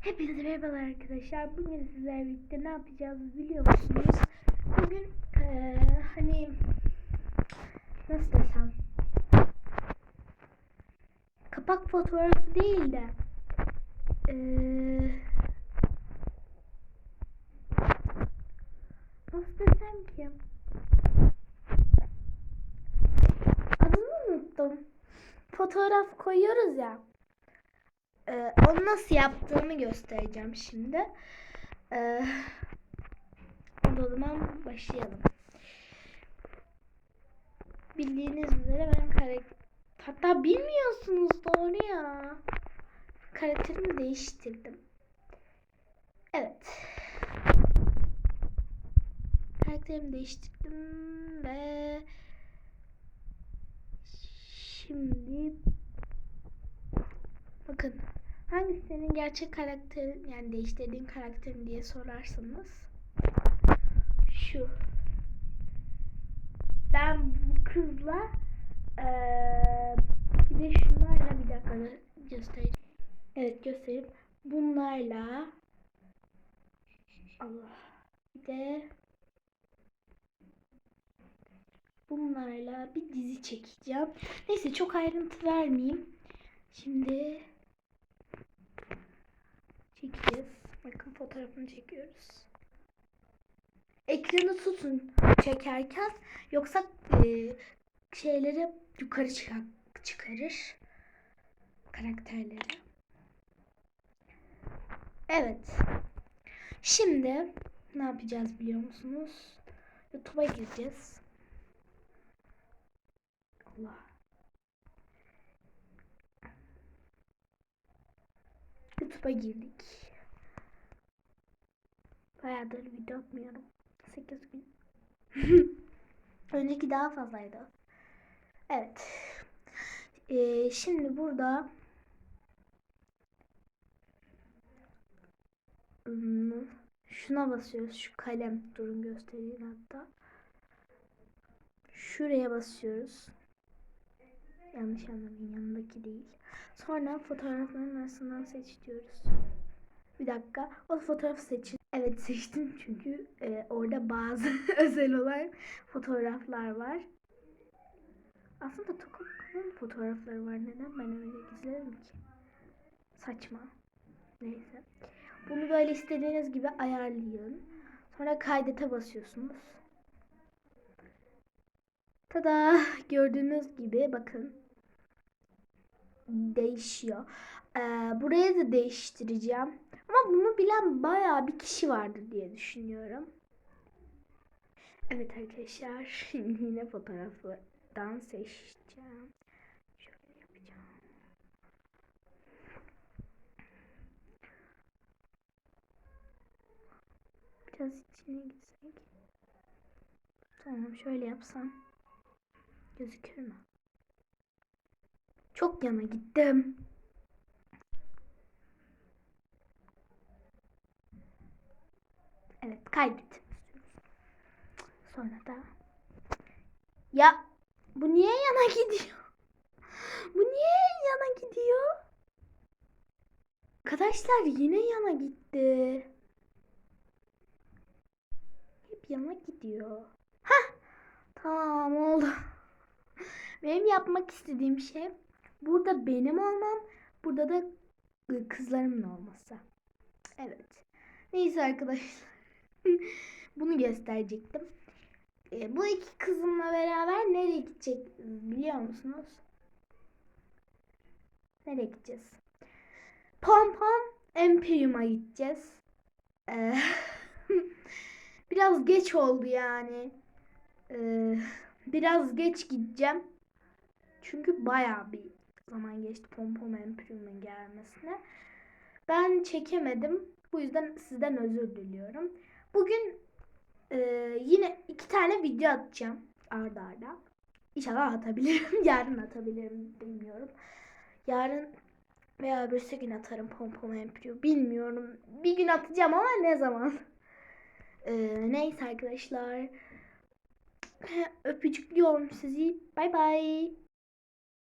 Hepinize merhabalar arkadaşlar. Bugün sizlerle birlikte ne yapacağız biliyor musunuz? Bugün eee, hani nasıl desem kapak fotoğrafı değil de eee, nasıl desem ki adını unuttum. Fotoğraf koyuyoruz ya. Ee, onu nasıl yaptığımı göstereceğim şimdi. Ee, o zaman başlayalım. Bildiğiniz üzere ben karakter... Hatta bilmiyorsunuz doğru ya. Karakterimi değiştirdim. Evet. Karakterimi değiştirdim ve şimdi hangisi senin gerçek karakterin yani değiştirdiğin karakterin diye sorarsanız şu. Ben bu kızla eee, bir de şunlarla bir dakika göstereyim. Evet göstereyim. Bunlarla Allah bir de bunlarla bir dizi çekeceğim. Neyse çok ayrıntı vermeyeyim. Şimdi çekeceğiz. Bakın fotoğrafını çekiyoruz. Ekranı tutun çekerken yoksa e, şeyleri yukarı çıkar, çıkarır karakterleri. Evet. Şimdi ne yapacağız biliyor musunuz? YouTube'a gireceğiz. Allah. YouTube'a girdik. Bayağıdır video atmıyorum. 8 gün. Önceki daha fazlaydı. Evet. Ee, şimdi burada Hmm, şuna basıyoruz. Şu kalem. Durun göstereyim hatta. Şuraya basıyoruz. Yanlış anlamayın yanındaki değil. Sonra fotoğrafların arasından seç diyoruz. Bir dakika. O fotoğrafı seçin. Evet seçtim çünkü e, orada bazı özel olan fotoğraflar var. Aslında Tokyo'nun fotoğrafları var. Neden ben öyle gizlerim ki? Saçma. Neyse. Bunu böyle istediğiniz gibi ayarlayın. Sonra kaydete basıyorsunuz. Tada! Gördüğünüz gibi bakın değişiyor. Ee, burayı da değiştireceğim. Ama bunu bilen bayağı bir kişi vardır diye düşünüyorum. Evet arkadaşlar yine fotoğraflardan seçeceğim. Şöyle yapacağım. Biraz içine gitsek. Tamam şöyle yapsam. Gözükür mü? Çok yana gittim. Evet kaydet. Sonra da ya bu niye yana gidiyor? Bu niye yana gidiyor? Arkadaşlar yine yana gitti. Hep yana gidiyor. Hah tamam oldu. Benim yapmak istediğim şey burada benim olmam, burada da kızlarımın olması. Evet. Neyse arkadaşlar. Bunu gösterecektim. Ee, bu iki kızımla beraber nereye gidecek biliyor musunuz? Nereye gideceğiz? Pom Pom Empyreum'a gideceğiz. Ee, biraz geç oldu yani. Ee, biraz geç gideceğim. Çünkü bayağı bir zaman geçti Pom Pom Empyreum'un gelmesine. Ben çekemedim. Bu yüzden sizden özür diliyorum. Bugün e, yine iki tane video atacağım arda arda. İnşallah atabilirim. Yarın atabilirim bilmiyorum. Yarın veya öbürsü gün atarım Pom Pom Empyreum. Bilmiyorum. Bir gün atacağım ama ne zaman? E, neyse arkadaşlar. Öpücüklüyorum sizi. Bay bay.